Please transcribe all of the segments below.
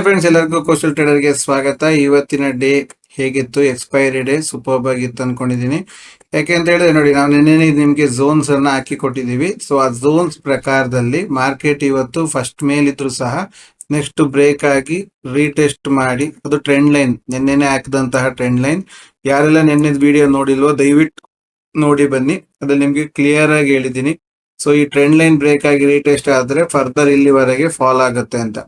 Friends ಎಲ್ಲರಿಗೂ coastal ಟ್ರೇಡರ್ಗೆ ಸ್ವಾಗತ. ಇವತ್ತಿನ ಡೇ ಹೇಗಿತ್ತು? ಎಕ್ಸ್ಪೈರಿ ಡೇ ಸೂಪರ್ ಆಗಿತ್ತು ಅನ್ಕೊಂಡಿದೀನಿ. ಯಾಕೆ ಅಂತ ಹೇಳಿದ್ರೆ ನೋಡಿ, ನಾವು ನಿನ್ನೆ ನಿಮ್ಗೆ ಝೋನ್ಸ್ ಅನ್ನ ಹಾಕಿ ಕೊಟ್ಟಿದೀವಿ. ಸೊ ಆ ಝೋನ್ಸ್ ಪ್ರಕಾರದಲ್ಲಿ ಮಾರ್ಕೆಟ್ ಇವತ್ತು ಫಸ್ಟ್ ಮೇಲಿದ್ರು ಸಹ ನೆಕ್ಸ್ಟ್ ಬ್ರೇಕ್ ಆಗಿ ರೀಟೆಸ್ಟ್ ಮಾಡಿ, ಅದು ಟ್ರೆಂಡ್ ಲೈನ್ ನಿನ್ನೆನೆ ಹಾಕಿದಂತಹ ಟ್ರೆಂಡ್ ಲೈನ್ ಯಾರೆಲ್ಲ ನಿನ್ನೆ ವಿಡಿಯೋ ನೋಡಿಲ್ವೋ, ದಯವಿಟ್ಟು ನೋಡಿ ಬನ್ನಿ. ಅದ್ರಲ್ಲಿ ನಿಮ್ಗೆ ಕ್ಲಿಯರ್ ಆಗಿ ಹೇಳಿದೀನಿ. ಸೊ ಈ ಟ್ರೆಂಡ್ ಲೈನ್ ಬ್ರೇಕ್ ಆಗಿ ರೀಟೆಸ್ಟ್ ಆದ್ರೆ ಫರ್ದರ್ ಇಲ್ಲಿವರೆಗೆ ಫಾಲೋ ಆಗುತ್ತೆ ಅಂತ.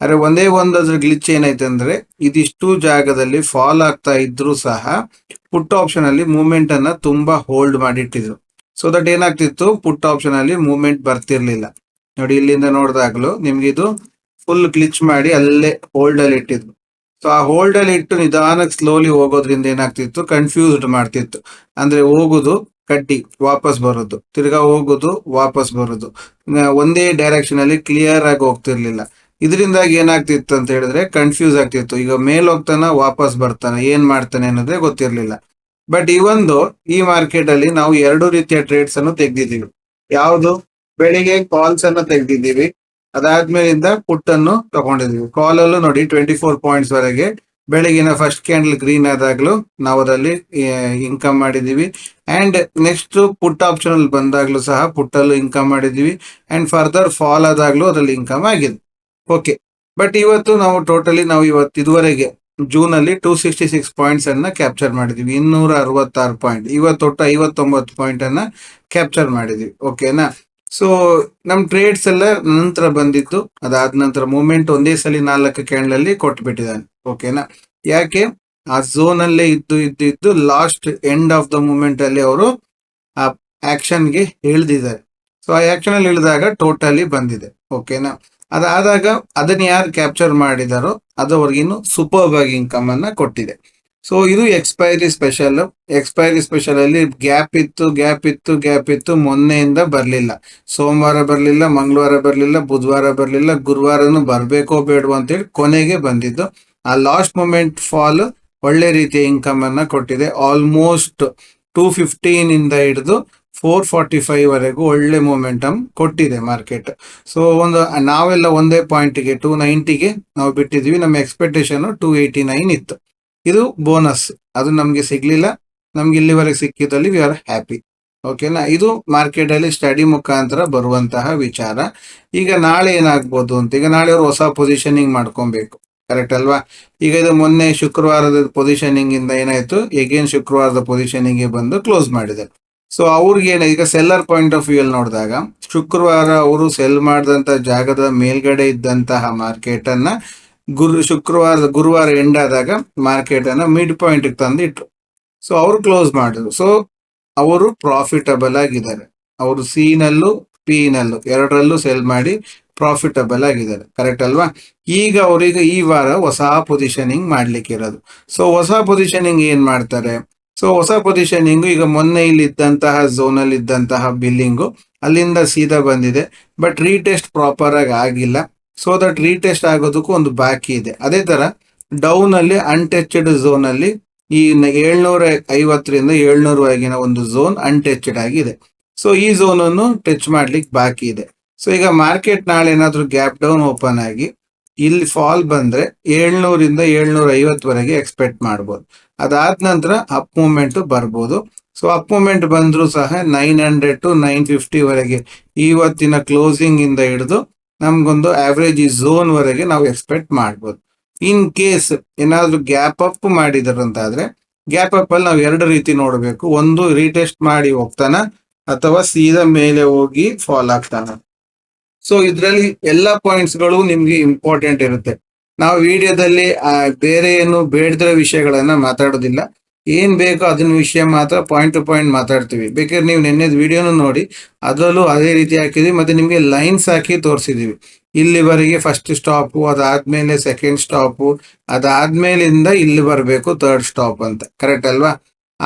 ಆದ್ರೆ ಒಂದೇ ಒಂದು ಅದ್ರ ಗ್ಲಿಚ್ ಏನೈತೆ ಅಂದ್ರೆ ಇದಿಷ್ಟು ಜಾಗದಲ್ಲಿ ಫಾಲ್ ಆಗ್ತಾ ಇದ್ರು ಸಹ ಪುಟ್ ಆಪ್ಷನ್ ಅಲ್ಲಿ ಮೂವ್ಮೆಂಟ್ ಅನ್ನ ತುಂಬಾ ಹೋಲ್ಡ್ ಮಾಡಿಟ್ಟಿದ್ರು. ಸೊ ದಟ್ ಏನಾಗ್ತಿತ್ತು? ಪುಟ್ ಆಪ್ಷನ್ ಅಲ್ಲಿ ಮೂವ್ಮೆಂಟ್ ಬರ್ತಿರ್ಲಿಲ್ಲ. ನೋಡಿ ಇಲ್ಲಿಂದ ನೋಡಿದಾಗ್ಲೂ ನಿಮ್ಗೆ ಇದು ಫುಲ್ ಗ್ಲಿಚ್ ಮಾಡಿ ಅಲ್ಲೇ ಹೋಲ್ಡ್ ಅಲ್ಲಿ ಇಟ್ಟಿದ್ರು. ಸೊ ಆ ಹೋಲ್ಡ್ ಅಲ್ಲಿ ಇಟ್ಟು ನಿಧಾನಕ್ಕೆ ಸ್ಲೋಲಿ ಹೋಗೋದ್ರಿಂದ ಏನಾಗ್ತಿತ್ತು? ಕನ್ಫ್ಯೂಸ್ಡ್ ಮಾಡ್ತಿತ್ತು. ಅಂದ್ರೆ ಹೋಗುದು ಕಡ್ಡಿ ವಾಪಸ್ ಬರೋದು. ತಿರ್ಗಾ ಹೋಗುದು, ವಾಪಸ್ ಬರೋದು. ಒಂದೇ ಡೈರೆಕ್ಷನ್ ಅಲ್ಲಿ ಕ್ಲಿಯರ್ ಆಗಿ ಹೋಗ್ತಿರ್ಲಿಲ್ಲ. ಇದರಿಂದಾಗಿ ಏನಾಗ್ತಿತ್ತು ಅಂತ ಹೇಳಿದ್ರೆ ಕನ್ಫ್ಯೂಸ್ ಆಗ್ತಿತ್ತು. ಈಗ ಮೇಲ್ ಹೋಗ್ತಾನ ವಾಪಸ್ ಬರ್ತಾನೆ, ಏನ್ ಮಾಡ್ತಾನೆ ಅನ್ನೋದೇ ಗೊತ್ತಿರ್ಲಿಲ್ಲ. ಬಟ್ ಈ ಒಂದು, ಈ ಮಾರ್ಕೆಟ್ ಅಲ್ಲಿ ನಾವು ಎರಡು ರೀತಿಯ ಟ್ರೇಡ್ಸ್ ಅನ್ನು ತೆಗ್ದಿದ್ದೀವಿ. ಯಾವುದು? ಬೆಳಿಗ್ಗೆ ಕಾಲ್ಸ್ ಅನ್ನು ತೆಗ್ದಿದ್ದೀವಿ. ಅದಾದ್ಮೇಲಿಂದ ಪುಟ್ ಅನ್ನು ತಗೊಂಡಿದೀವಿ ಕಾಲ್ ಅಲ್ಲೂ ನೋಡಿ ಟ್ವೆಂಟಿ ಫೋರ್ ಪಾಯಿಂಟ್ಸ್ ವರೆಗೆ ಬೆಳಗಿನ ಫಸ್ಟ್ ಕ್ಯಾಂಡಲ್ ಗ್ರೀನ್ ಆದಾಗ್ಲೂ ನಾವು ಅದರಲ್ಲಿ ಇನ್ಕಮ್ ಮಾಡಿದೀವಿ ಅಂಡ್ ನೆಕ್ಸ್ಟ್ ಪುಟ್ ಆಪ್ಷನ್ ಅಲ್ಲಿ ಬಂದಾಗ್ಲೂ ಸಹ ಪುಟ್ ಅಲ್ಲೂ ಇನ್ಕಮ್ ಮಾಡಿದೀವಿ ಅಂಡ್ ಫರ್ದರ್ ಫಾಲ್ ಆದಾಗ್ಲೂ ಅದ್ರಲ್ಲಿ ಇನ್ಕಮ್ ಆಗಿದೆ. ಓಕೆ ಬಟ್ ಇವತ್ತು ನಾವು ಟೋಟಲಿ ನಾವು ಇವತ್ತು ಇದುವರೆಗೆ ಜೂನ್ ಅಲ್ಲಿ ಟೂ ಸಿಕ್ಸ್ಟಿ ಸಿಕ್ಸ್ ಪಾಯಿಂಟ್ಸ್ ಅನ್ನ ಕ್ಯಾಪ್ಚರ್ ಮಾಡಿದೀವಿ. ಇನ್ನೂರ ಅರವತ್ತಾರು ಪಾಯಿಂಟ್ ಇವತ್ತು ಒಟ್ಟು ಐವತ್ತೊಂಬತ್ತು ಪಾಯಿಂಟ್ ಅನ್ನ ಕ್ಯಾಪ್ಚರ್ ಮಾಡಿದ್ವಿ. ಓಕೆನಾ ಸೊ ನಮ್ ಟ್ರೇಡ್ಸ್ ಎಲ್ಲ ನಂತರ ಬಂದಿತ್ತು ಅದಾದ ನಂತರ ಮೂಮೆಂಟ್ ಒಂದೇ ಸಲ ನಾಲ್ಕು ಕ್ಯಾಂಡಲ್ ಅಲ್ಲಿ ಕೊಟ್ಬಿಟ್ಟಿದ್ದಾನೆ ಓಕೆನಾ ಯಾಕೆ? ಆ ಝೋನ್ ಅಲ್ಲೇ ಇದ್ದು ಇದ್ದು ಇದ್ದು last end of the moment ಅಲ್ಲಿ ಅವರು ಆ ಆಕ್ಷನ್ಗೆ ಇಳಿದಿದ್ದಾರೆ ಸೊ ಆ ಆಕ್ಷನ್ ಅಲ್ಲಿ ಇಳಿದಾಗ ಟೋಟಲಿ ಬಂದಿದೆ. ಓಕೆನಾ ಅದಾದಾಗ ಅದನ್ನ ಯಾರು ಕ್ಯಾಪ್ಚರ್ ಮಾಡಿದಾರೋ ಅದು ಅವ್ರಿಗಿನ್ನು ಸೂಪರ್ ಆಗಿ ಇನ್ಕಮ್ ಅನ್ನ ಕೊಟ್ಟಿದೆ. ಸೊ ಇದು ಎಕ್ಸ್ಪೈರಿ ಸ್ಪೆಷಲ್ ಎಕ್ಸ್ಪೈರಿ ಸ್ಪೆಷಲ್ ಅಲ್ಲಿ ಗ್ಯಾಪ್ ಇತ್ತು ಗ್ಯಾಪ್ ಇತ್ತು ಗ್ಯಾಪ್ ಇತ್ತು, ಮೊನ್ನೆಯಿಂದ ಬರಲಿಲ್ಲ. ಸೋಮವಾರ ಬರಲಿಲ್ಲ, ಮಂಗಳವಾರ ಬರಲಿಲ್ಲ, ಬುಧವಾರ ಬರಲಿಲ್ಲ, ಗುರುವಾರನು ಬರಬೇಕೋ ಬೇಡವೋ ಅಂತೇಳಿ ಕೊನೆಗೆ ಬಂದಿದ್ದು. ಆ ಲಾಸ್ಟ್ ಮೂಮೆಂಟ್ ಫಾಲ್ ಒಳ್ಳೆ ರೀತಿಯ ಇನ್ಕಮ್ ಅನ್ನ ಕೊಟ್ಟಿದೆ. ಆಲ್ಮೋಸ್ಟ್ ಟೂ ಫಿಫ್ಟೀನ್ ಇಂದ ಹಿಡಿದು ಫೋರ್ ಫಾರ್ಟಿ ಫೈವ್ ವರೆಗೂ ಒಳ್ಳೆ ಮೊಮೆಂಟಮ್ ಕೊಟ್ಟಿದೆ ಮಾರ್ಕೆಟ್ ಸೊ ಒಂದು, ನಾವೆಲ್ಲ ಒಂದೇ ಪಾಯಿಂಟ್ಗೆ ಟೂ ನೈಂಟಿಗೆ ನಾವು ಬಿಟ್ಟಿದ್ವಿ ನಮ್ಮ ಎಕ್ಸ್ಪೆಕ್ಟೇಷನ್ ಟೂ ಏಯ್ಟಿ ನೈನ್ ಇತ್ತು. ಇದು ಬೋನಸ್ ಅದು ನಮ್ಗೆ ಸಿಗ್ಲಿಲ್ಲ. ನಮ್ಗೆ ಇಲ್ಲಿವರೆಗೆ ಸಿಕ್ಕಿದಲ್ಲಿ ವಿ ಆರ್ ಹ್ಯಾಪಿ ಓಕೆನಾ ಇದು ಮಾರ್ಕೆಟ್ ಅಲ್ಲಿ ಸ್ಟಡಿ ಮುಖಾಂತರ ಬರುವಂತಹ ವಿಚಾರ. ಈಗ ನಾಳೆ ಏನಾಗ್ಬೋದು ಅಂತ. ಈಗ ನಾಳೆ ಅವರು ಹೊಸ ಪೊಸಿಷನಿಂಗ್ ಮಾಡ್ಕೊಬೇಕು. ಕರೆಕ್ಟ್ ಅಲ್ವಾ? ಈಗ ಇದು ಮೊನ್ನೆ ಶುಕ್ರವಾರದ ಪೊಸಿಷನಿಂಗ್ ಇಂದ ಏನಾಯ್ತು? ಎಗೇನ್ ಶುಕ್ರವಾರದ ಪೊಸಿಷನಿಂಗ್ ಬಂದು ಕ್ಲೋಸ್ ಮಾಡಿದ್ದಾರೆ. ಸೊ ಅವ್ರಿಗೆ ಈಗ ಸೆಲ್ಲರ್ ಪಾಯಿಂಟ್ ಆಫ್ ವ್ಯೂ ಅಲ್ಲಿ ನೋಡಿದಾಗ, ಶುಕ್ರವಾರ ಅವರು ಸೆಲ್ ಮಾಡಿದಂತ ಜಾಗದ ಮೇಲ್ಗಡೆ ಇದ್ದಂತಹ ಮಾರ್ಕೆಟ್ ಅನ್ನ ಗುರು, ಶುಕ್ರವಾರದ, ಗುರುವಾರ ಎಂಡ್ ಆದಾಗ ಮಾರ್ಕೆಟ್ ಅನ್ನ ಮಿಡ್ ಪಾಯಿಂಟ್ಗೆ ತಂದಿಟ್ರು. ಸೊ ಅವರು ಕ್ಲೋಸ್ ಮಾಡಿದ್ರು. ಸೊ ಅವರು ಪ್ರಾಫಿಟಬಲ್ ಆಗಿದ್ದಾರೆ. ಅವರು ಸಿ ನಲ್ಲೂ ಪಿ ನಲ್ಲೂ ಎರಡರಲ್ಲೂ ಸೆಲ್ ಮಾಡಿ ಪ್ರಾಫಿಟಬಲ್ ಆಗಿದ್ದಾರೆ. ಕರೆಕ್ಟ್ ಅಲ್ವಾ? ಈಗ ಅವರಿಗೆ ಈ ವಾರ ಹೊಸ ಪೊಸಿಷನಿಂಗ್ ಮಾಡ್ಲಿಕ್ಕೆ ಇರೋದು ಸೊ ಹೊಸ ಪೊಸಿಷನಿಂಗ್ ಏನ್ ಮಾಡ್ತಾರೆ? ಸೊ ಹೊಸ ಪೊಸಿಷನಿಂಗು ಈಗ ಮೊನ್ನೆ ಇಲ್ಲಿ ಇದ್ದಂತಹ ಝೋನ್ ಅಲ್ಲಿ ಇದ್ದಂತಹ ಬಿಲ್ಲಿಂಗು ಅಲ್ಲಿಂದ ಸೀದಾ ಬಂದಿದೆ. ಬಟ್ ರೀಟೆಸ್ಟ್ ಪ್ರಾಪರ್ ಆಗಿ ಆಗಿಲ್ಲ. ಸೊ ದಟ್ ರೀಟೆಸ್ಟ್ ಆಗೋದಕ್ಕೂ ಒಂದು ಬಾಕಿ ಇದೆ. ಅದೇ ತರ ಡೌನ್ ಅಲ್ಲಿ ಅನ್ಟಚ್ಡ್ ಝೋನ್ ಅಲ್ಲಿ ಈ ಏಳ್ನೂರ ಐವತ್ತರಿಂದ ಏಳ್ನೂರವರೆಗಿನ ಒಂದು ಝೋನ್ ಅನ್ಟಚ್ಡ್ ಆಗಿದೆ ಸೊ ಈ ಝೋನ್ ಅನ್ನು ಟಚ್ ಮಾಡ್ಲಿಕ್ಕೆ ಬಾಕಿ ಇದೆ. ಸೊ ಈಗ ಮಾರ್ಕೆಟ್ ನಾಳೆ ಏನಾದ್ರೂ ಗ್ಯಾಪ್ ಡೌನ್ ಓಪನ್ ಆಗಿ ಇಲ್ಲಿ ಫಾಲ್ ಬಂದ್ರೆ ಏಳ್ನೂರಿಂದ ಏಳ್ನೂರ ಐವತ್ತವರೆಗೆ ಎಕ್ಸ್ಪೆಕ್ಟ್ ಮಾಡ್ಬೋದು. ಅದಾದ ನಂತರ ಅಪ್ ಮೂಮೆಂಟ್ ಬರ್ಬೋದು. ಸೊ ಅಪ್ ಮೂಮೆಂಟ್ ಬಂದ್ರು ಸಹ nine hundred to nine fifty ವರೆಗೆ ಇವತ್ತಿನ ಕ್ಲೋಸಿಂಗ್ ಇಂದ ಹಿಡಿದು ನಮ್ಗೊಂದು ಆವರೇಜ್ ಈ ಝೋನ್ ವರೆಗೆ ನಾವು ಎಕ್ಸ್ಪೆಕ್ಟ್ ಮಾಡ್ಬೋದು. ಇನ್ ಕೇಸ್ ಏನಾದ್ರೂ ಗ್ಯಾಪ್ ಅಪ್ ಮಾಡಿದ್ರು ಅಂತಾದ್ರೆ ಗ್ಯಾಪ್ ಅಪ್ ಅಲ್ಲಿ ನಾವು ಎರಡು ರೀತಿ ನೋಡಬೇಕು. ಒಂದು ರೀಟೆಸ್ಟ್ ಮಾಡಿ ಹೋಗ್ತಾನ, ಅಥವಾ ಸೀದಾ ಮೇಲೆ ಹೋಗಿ ಫಾಲ್ ಆಗ್ತಾನ? ಸೊ ಇದರಲ್ಲಿ ಎಲ್ಲ ಪಾಯಿಂಟ್ಸ್ಗಳು ನಿಮ್ಗೆ ಇಂಪಾರ್ಟೆಂಟ್ ಇರುತ್ತೆ. ನಾವು ವಿಡಿಯೋದಲ್ಲಿ ಬೇರೆ ಏನು ಬೇಡದಿರೋ ವಿಷಯಗಳನ್ನ ಮಾತಾಡೋದಿಲ್ಲ. ಏನ್ ಬೇಕೋ ಅದನ್ನ ವಿಷಯ ಮಾತ್ರ ಪಾಯಿಂಟ್ ಟು ಪಾಯಿಂಟ್ ಮಾತಾಡ್ತೀವಿ. ಬೇಕಾದ್ರೆ ನೀವು ನಿನ್ನೆದ ವಿಡಿಯೋನು ನೋಡಿ, ಅದರಲ್ಲೂ ಅದೇ ರೀತಿ ಹಾಕಿದ್ವಿ ಮತ್ತೆ ನಿಮ್ಗೆ ಲೈನ್ಸ್ ಹಾಕಿ ತೋರಿಸಿದೀವಿ. ಇಲ್ಲಿವರೆಗೆ ಫಸ್ಟ್ ಸ್ಟಾಪು ಅದಾದ್ಮೇಲೆ ಸೆಕೆಂಡ್ ಸ್ಟಾಪು ಅದಾದ್ಮೇಲಿಂದ ಇಲ್ಲಿ ಬರಬೇಕು ಥರ್ಡ್ ಸ್ಟಾಪ್ ಅಂತ. ಕರೆಕ್ಟ್ ಅಲ್ವಾ?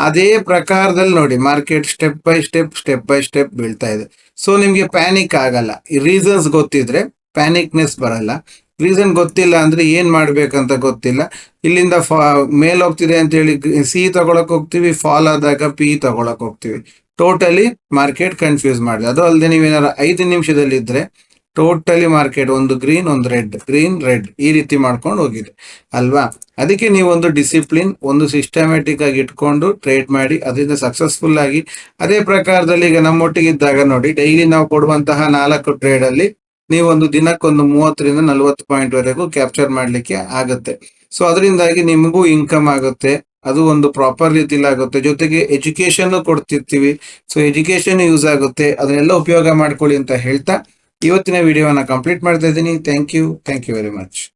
ಅದೇ ಪ್ರಕಾರದಲ್ಲಿ ನೋಡಿ market step by step step by step ಬೀಳ್ತಾ ಇದೆ. ಸೊ ನಿಮಗೆ ಪ್ಯಾನಿಕ್ ಆಗಲ್ಲ. ಈ ರೀಸನ್ಸ್ ಗೊತ್ತಿದ್ರೆ ಪ್ಯಾನಿಕ್ನೆಸ್ ಬರಲ್ಲ. ರೀಸನ್ ಗೊತ್ತಿಲ್ಲ ಅಂದ್ರೆ ಏನ್ ಮಾಡ್ಬೇಕಂತ ಗೊತ್ತಿಲ್ಲ. ಇಲ್ಲಿಂದ ಫಾ ಮೇಲ್ ಹೋಗ್ತಿದೆ ಅಂತ ಹೇಳಿ ಸಿ ತಗೊಳಕ್ ಹೋಗ್ತೀವಿ ಫಾಲ್ ಆದಾಗ ಪಿ ತಗೊಳಕ್ ಹೋಗ್ತೀವಿ. ಟೋಟಲಿ ಮಾರ್ಕೆಟ್ ಕನ್ಫ್ಯೂಸ್ ಮಾಡಿದೆ. ಅದು ಅಲ್ಲದೆ ನೀವೇನಾರ ಐದು ನಿಮಿಷದಲ್ಲಿ ಇದ್ರೆ ಟೋಟಲಿ ಮಾರ್ಕೆಟ್ ಒಂದು ಗ್ರೀನ್ ಒಂದು ರೆಡ್ ಗ್ರೀನ್ ರೆಡ್ ಈ ರೀತಿ ಮಾಡ್ಕೊಂಡು ಹೋಗಿದೆ. ಅಲ್ವಾ? ಅದಕ್ಕೆ ನೀವು ಒಂದು ಡಿಸಿಪ್ಲಿನ್ ಒಂದು ಸಿಸ್ಟಮ್ಯಾಟಿಕ್ ಆಗಿ ಇಟ್ಕೊಂಡು ಟ್ರೇಡ್ ಮಾಡಿ, ಅದರಿಂದ ಸಕ್ಸಸ್ಫುಲ್ ಆಗಿ, ಅದೇ ಪ್ರಕಾರದಲ್ಲಿ ಈಗ ನಮ್ಮೊಟ್ಟಿಗೆ ಇದ್ದಾಗ ನೋಡಿ ಡೈಲಿ ನಾವು ಕೊಡುವಂತಹ ನಾಲ್ಕು ಟ್ರೇಡ್ ಅಲ್ಲಿ ನೀವೊಂದು ದಿನಕ್ಕೊಂದು ಮೂವತ್ತರಿಂದ ನಲವತ್ತು ಪಾಯಿಂಟ್ ವರೆಗೂ ಕ್ಯಾಪ್ಚರ್ ಮಾಡ್ಲಿಕ್ಕೆ ಆಗುತ್ತೆ. ಸೊ ಅದರಿಂದಾಗಿ ನಿಮಗೂ ಇನ್ಕಮ್ ಆಗುತ್ತೆ. ಅದು ಒಂದು ಪ್ರಾಪರ್ ರೀತಿಲಿ ಆಗುತ್ತೆ. ಜೊತೆಗೆ ಎಜುಕೇಶನ್ ಕೊಡ್ತಿರ್ತೀವಿ. ಸೊ ಎಜುಕೇಶನ್ ಯೂಸ್ ಆಗುತ್ತೆ. ಅದನ್ನೆಲ್ಲ ಉಪಯೋಗ ಮಾಡ್ಕೊಳ್ಳಿ ಅಂತ ಹೇಳ್ತಾ ಇವತ್ತಿನ ವಿಡಿಯೋನ ಕಂಪ್ಲೀಟ್ ಮಾಡ್ತಾ ಇದ್ದೀನಿ. Thank you thank you very much